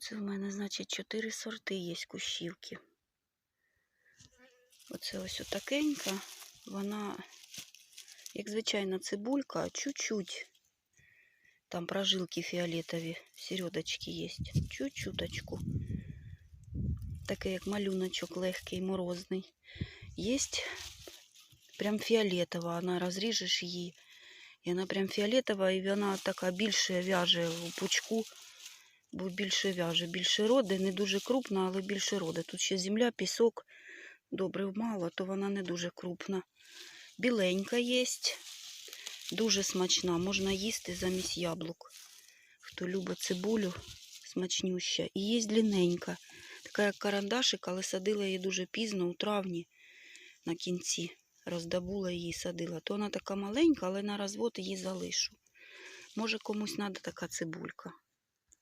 Оце в мене, значить, чотири сорти є кущівки. Оце ось отакенька. Вона, як звичайна цибулька, чуть-чуть. Там прожилки фіолетові, середочки є. Чуть-чуточку. Таке, як малюночок легкий, морозний. Є прям фіолетова. Вона розріжеш її. І вона прям фіолетова, і вона така більше в'яже у пучку, бо більше в'яже, більше роди, не дуже крупна, але більше роди. Тут ще земля, пісок, добре мало, то вона не дуже крупна. Біленька є, дуже смачна, можна їсти замість яблук. Хто любить цибулю, смачнюща. І є длинненька, така як карандашик, але садила її дуже пізно, у травні, на кінці. Роздобула її, садила. То вона така маленька, але на розвод її залишу. Може комусь треба така цибулька.